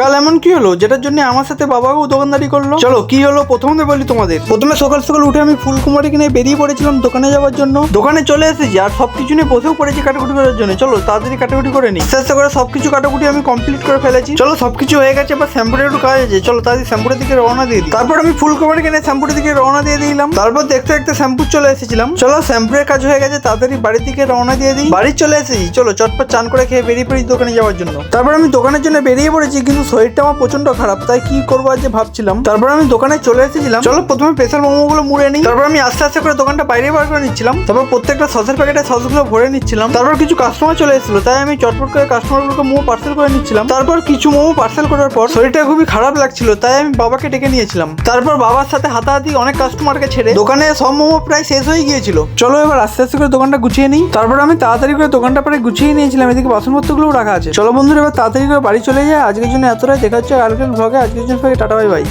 কাল এমন কি হলো? যেটার জন্য আমার সাথে বাবাও দোকানদারি করল। চলো, কি হলো? প্রথমে বলি তোমাদের। প্রথমে সকাল সকাল উঠে আমি ফুলকুমারি কিনে বেরিয়ে পড়েছিলাম দোকানে যাওয়ার জন্য। দোকানে চলে এসেছি আর সবকিছু নিয়ে বসেও পড়েছি কাটাকুটি করার জন্য। চলো, তাড়াতাড়ি কাটাকুটি করে নিই। আস্তে করে সবকিছু কাটাকুটি আমি কমপ্লিট করে ফেলেছি। চলো, সবকিছু হয়ে গেছে বা শ্যাম্পুটা একটু কাজ আছে। চলো, তাড়াতাড়ি শ্যাম্পুটার দিকে রওনা দিয়ে দিই। তারপর আমি ফুলকুমারি কিনে শ্যাম্পুটার দিকে রওনা দিয়ে দিলাম। তারপর দেখতে দেখতে শ্যাম্পু চলে এসেছিলাম। চলো শ্যাম্পুর কাজ হয়ে গেছে, তাড়াতাড়ি বাড়ির দিকে রওনা দিয়ে দিই। বাড়ি চলে এসেছি। চলো, চটপট চান করে খেয়ে বেরিয়ে পড়ি দোকানে যাওয়ার জন্য। তারপর আমি দোকানের জন্য বেরিয়ে পড়েছি, কিন্তু শরীরটা আমার প্রচণ্ড খারাপ, তাই কি করব আজ ভাবছিলাম। তারপর আমি দোকানে চলে এসেছিলাম। চলো প্রথমে স্পেশাল মোমো গুলো মুড়ে নিই। তারপর আমি আস্তে আস্তে করে দোকানটা বাইরে বার করে নিচ্ছিলাম। তারপর প্রত্যেকটা সসের প্যাকেটে সসগুলো ভরে নিচ্ছিলাম। তারপর কিছু কাস্টমার চলে এসেছিল, তাই আমি চটপট করে কাস্টমারগুলোকে মোমো পার্সেল করে নিচ্ছিলাম। তারপর কিছু মোমো পার্সেল করার পর শরীরটা খুবই খারাপ লাগছিল, তাই আমি বাবাকে ডেকে নিয়েছিলাম। তারপর বাবার সাথে হাতাহাতি অনেক কাস্টমারকে ছেড়ে দোকানে সব মোমো প্রায় শেষ হয়ে গিয়েছিল। চলো এবার আস্তে আস্তে করে দোকানটা গুছিয়ে নিই। তারপর আমি তাড়াতাড়ি করে দোকানটা প্রায় গুছিয়ে নিয়েছিলাম। এদিকে বাসনপত্রগুলোও রাখা আছে। চলো বন্ধুরা, এবার তাড়াতাড়ি করে বাড়ি চলে যায় আজকের জন্য এতটাই দেখা হচ্ছে কালকের ভ্লগে আজকের জন্য টাটা বাই বাই